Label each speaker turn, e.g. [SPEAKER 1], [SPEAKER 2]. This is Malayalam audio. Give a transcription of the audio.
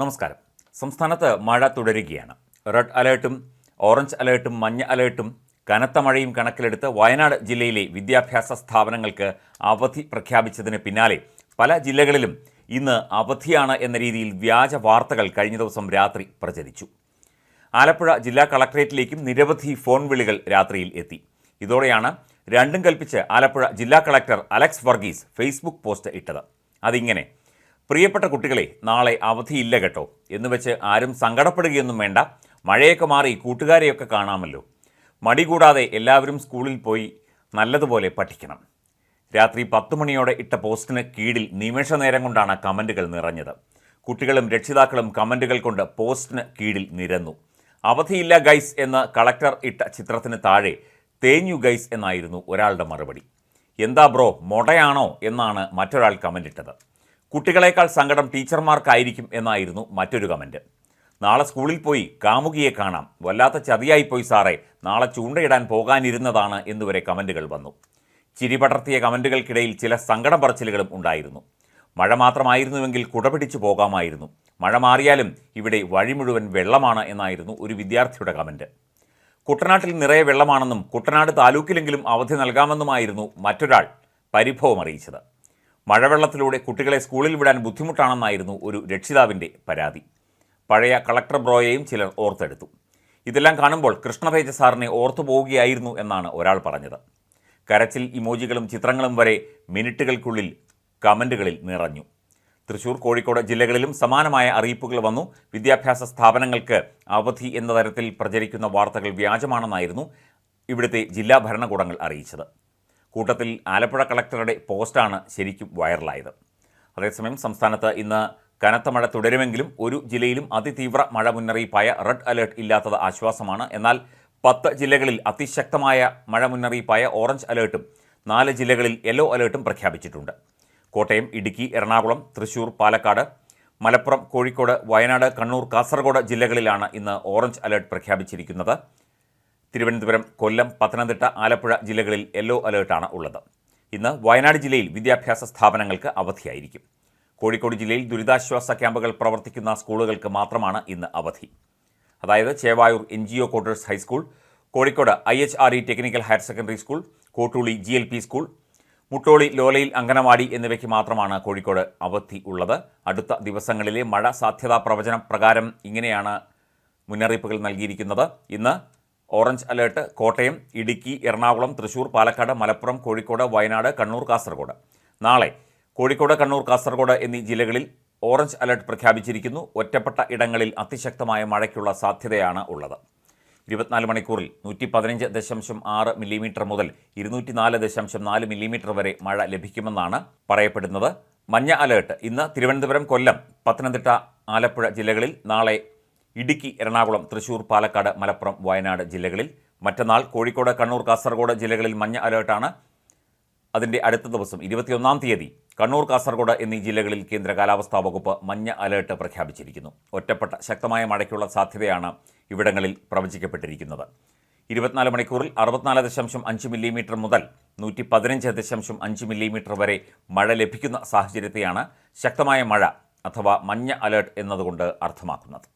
[SPEAKER 1] നമസ്കാരം സംസ്ഥാനത്ത് മഴ തുടരുകയാണ് റെഡ് അലേർട്ടും ഓറഞ്ച് അലേർട്ടും മഞ്ഞ അലേർട്ടും കനത്ത മഴയും കണക്കിലെടുത്ത് വയനാട് ജില്ലയിലെ വിദ്യാഭ്യാസ സ്ഥാപനങ്ങൾക്ക് അവധി പ്രഖ്യാപിച്ചതിന് പിന്നാലെ പല ജില്ലകളിലും ഇന്ന് അവധിയാണ് എന്ന രീതിയിൽ വ്യാജ വാർത്തകൾ കഴിഞ്ഞ ദിവസം രാത്രി പ്രചരിച്ചു ആലപ്പുഴ ജില്ലാ കളക്ടറേറ്റിലേക്കും നിരവധി ഫോൺ വിളികൾ രാത്രിയിൽ എത്തി ഇതോടെയാണ് രണ്ടും കൽപ്പിച്ച് ആലപ്പുഴ ജില്ലാ collector Alex Varghese Facebook post ഇട്ടത് അതിങ്ങനെ പ്രിയപ്പെട്ട കുട്ടികളെ നാളെ അവധിയില്ല കേട്ടോ എന്ന് വെച്ച് ആരും സങ്കടപ്പെടുകയൊന്നും വേണ്ട മഴയൊക്കെ മാറി കൂട്ടുകാരെയൊക്കെ കാണാമല്ലോ മടി കൂടാതെ എല്ലാവരും സ്കൂളിൽ പോയി നല്ലതുപോലെ പഠിക്കണം രാത്രി പത്ത് മണിയോടെ ഇട്ട പോസ്റ്റിന് കീഴിൽ നിമിഷ നേരം കൊണ്ടാണ് കമൻറ്റുകൾ നിറഞ്ഞത് കുട്ടികളും രക്ഷിതാക്കളും കമൻറ്റുകൾ കൊണ്ട് പോസ്റ്റിന് കീഴിൽ നിരന്നു അവധിയില്ല ഗൈസ് എന്ന് കളക്ടർ ഇട്ട ചിത്രത്തിന് താഴെ തേഞ്ഞു ഗൈസ് എന്നായിരുന്നു ഒരാളുടെ മറുപടി എന്താ ബ്രോ മൊടയാണോ എന്നാണ് മറ്റൊരാൾ കമൻ്റിട്ടത് ഇട്ടത് കുട്ടികളെക്കാൾ സങ്കടം ടീച്ചർമാർക്കായിരിക്കും എന്നായിരുന്നു മറ്റൊരു കമൻറ്റ് നാളെ സ്കൂളിൽ പോയി കാമുകിയെ കാണാം വല്ലാത്ത ചതിയായിപ്പോയി സാറേ നാളെ ചൂണ്ടയിടാൻ പോകാനിരുന്നതാണ് എന്നുവരെ കമൻറ്റുകൾ വന്നു ചിരി പടർത്തിയ കമൻറ്റുകൾക്കിടയിൽ ചില സങ്കടം പറച്ചിലുകളും ഉണ്ടായിരുന്നു മഴ മാത്രമായിരുന്നുവെങ്കിൽ കുടപിടിച്ചു പോകാമായിരുന്നു മഴ മാറിയാലും ഇവിടെ വഴി മുഴുവൻ വെള്ളമാണ് എന്നായിരുന്നു ഒരു വിദ്യാർത്ഥിയുടെ കമൻറ്റ് കുട്ടനാട്ടിൽ നിറയെ വെള്ളമാണെന്നും കുട്ടനാട് താലൂക്കിലെങ്കിലും അവധി നൽകാമെന്നുമായിരുന്നു മറ്റൊരാൾ പരിഭവം അറിയിച്ചത് മഴവെള്ളത്തിലൂടെ കുട്ടികളെ സ്കൂളിൽ വിടാൻ ബുദ്ധിമുട്ടാണെന്നായിരുന്നു ഒരു രക്ഷിതാവിൻ്റെ പരാതി പഴയ കളക്ടർ ബ്രോയെയും ചിലർ ഓർത്തെടുത്തു ഇതെല്ലാം കാണുമ്പോൾ കൃഷ്ണതേജ സാറിനെ ഓർത്തു പോവുകയായിരുന്നു എന്നാണ് ഒരാൾ പറഞ്ഞത് കരച്ചിൽ ഇമോജികളും ചിത്രങ്ങളും വരെ മിനിറ്റുകൾക്കുള്ളിൽ കമൻറ്റുകളിൽ നിറഞ്ഞു തൃശൂർ കോഴിക്കോട് ജില്ലകളിലും സമാനമായ അറിയിപ്പുകൾ വന്നു വിദ്യാഭ്യാസ സ്ഥാപനങ്ങൾക്ക് അവധി എന്ന തരത്തിൽ പ്രചരിക്കുന്ന വാർത്തകൾ വ്യാജമാണെന്നായിരുന്നു ഇവിടുത്തെ ജില്ലാ ഭരണകൂടങ്ങൾ അറിയിച്ചത് കൂട്ടത്തിൽ ആലപ്പുഴ കളക്ടറുടെ പോസ്റ്റാണ് ശരിക്കും വൈറലായത് അതേസമയം സംസ്ഥാനത്ത് ഇന്ന് കനത്ത മഴ തുടരുമെങ്കിലും ഒരു ജില്ലയിലും അതിതീവ്ര മഴ മുന്നറിയിപ്പായ റെഡ് അലേർട്ട് ഇല്ലാത്തത് ആശ്വാസമാണ് എന്നാൽ പത്ത് ജില്ലകളിൽ അതിശക്തമായ മഴ മുന്നറിയിപ്പായ ഓറഞ്ച് അലേർട്ടും നാല് ജില്ലകളിൽ യെല്ലോ അലേർട്ടും പ്രഖ്യാപിച്ചിട്ടുണ്ട് കോട്ടയം ഇടുക്കി എറണാകുളം തൃശൂർ പാലക്കാട് മലപ്പുറം കോഴിക്കോട് വയനാട് കണ്ണൂർ കാസർഗോഡ് ജില്ലകളിലാണ് ഇന്ന് ഓറഞ്ച് അലേർട്ട് പ്രഖ്യാപിച്ചിരിക്കുന്നത് തിരുവനന്തപുരം കൊല്ലം പത്തനംതിട്ട ആലപ്പുഴ ജില്ലകളിൽ യെല്ലോ അലേർട്ടാണ് ഉള്ളത് ഇന്ന് വയനാട് ജില്ലയിൽ വിദ്യാഭ്യാസ സ്ഥാപനങ്ങൾക്ക് അവധിയായിരിക്കും കോഴിക്കോട് ജില്ലയിൽ ദുരിതാശ്വാസ ക്യാമ്പുകൾ പ്രവർത്തിക്കുന്ന സ്കൂളുകൾക്ക് മാത്രമാണ് ഇന്ന് അവധി അതായത് Chevayur N G O quarters high school Kozhikode I H R E technical higher secondary school Kottooli G L P school Muttoli ലോലയിൽ അംഗനവാടി എന്നിവയ്ക്ക് മാത്രമാണ് കോഴിക്കോട് അവധി ഉള്ളത് അടുത്ത ദിവസങ്ങളിലെ മഴ സാധ്യതാ പ്രവചന പ്രകാരം ഇങ്ങനെയാണ് മുന്നറിയിപ്പുകൾ നൽകിയിരിക്കുന്നത് ഇന്ന് ഓറഞ്ച് അലേർട്ട് കോട്ടയം ഇടുക്കി എറണാകുളം തൃശൂർ പാലക്കാട് മലപ്പുറം കോഴിക്കോട് വയനാട് കണ്ണൂർ കാസർഗോഡ് നാളെ കോഴിക്കോട് കണ്ണൂർ കാസർഗോഡ് എന്നീ ജില്ലകളിൽ ഓറഞ്ച് അലർട്ട് പ്രഖ്യാപിച്ചിരിക്കുന്നു ഒറ്റപ്പെട്ട ഇടങ്ങളിൽ അതിശക്തമായ മഴയ്ക്കുള്ള സാധ്യതയാണ് ഉള്ളത് ഇരുപത്തിനാല് മണിക്കൂറിൽ നൂറ്റി പതിനഞ്ച് ദശാംശം ആറ് മില്ലിമീറ്റർ മുതൽ ഇരുന്നൂറ്റി നാല് ദശാംശം നാല് മില്ലിമീറ്റർ വരെ മഴ ലഭിക്കുമെന്നാണ് പറയപ്പെടുന്നത് മഞ്ഞ അലേർട്ട് ഇന്ന് തിരുവനന്തപുരം കൊല്ലം പത്തനംതിട്ട ആലപ്പുഴ ജില്ലകളിൽ നാളെ ഇടുക്കി എറണാകുളം തൃശൂർ പാലക്കാട് മലപ്പുറം വയനാട് ജില്ലകളിൽ മറ്റന്നാൾ കോഴിക്കോട് കണ്ണൂർ കാസർഗോഡ് ജില്ലകളിൽ മഞ്ഞ അലേർട്ടാണ് അതിൻ്റെ അടുത്ത ദിവസം ഇരുപത്തിയൊന്നാം തീയതി കണ്ണൂർ കാസർഗോഡ് എന്നീ ജില്ലകളിൽ കേന്ദ്ര കാലാവസ്ഥാ വകുപ്പ് മഞ്ഞ അലേർട്ട് പ്രഖ്യാപിച്ചിരിക്കുന്നു ഒറ്റപ്പെട്ട ശക്തമായ മഴയ്ക്കുള്ള സാധ്യതയാണ് ഇവിടങ്ങളിൽ പ്രവചിക്കപ്പെട്ടിരിക്കുന്നത് ഇരുപത്തിനാല് മണിക്കൂറിൽ അറുപത്തിനാല് ദശാംശം അഞ്ച് മില്ലിമീറ്റർ മുതൽ നൂറ്റി പതിനഞ്ച് ദശാംശം അഞ്ച് മില്ലിമീറ്റർ വരെ മഴ ലഭിക്കുന്ന സാഹചര്യത്തെയാണ് ശക്തമായ മഴ അഥവാ മഞ്ഞ അലേർട്ട് എന്നതുകൊണ്ട് അർത്ഥമാക്കുന്നത്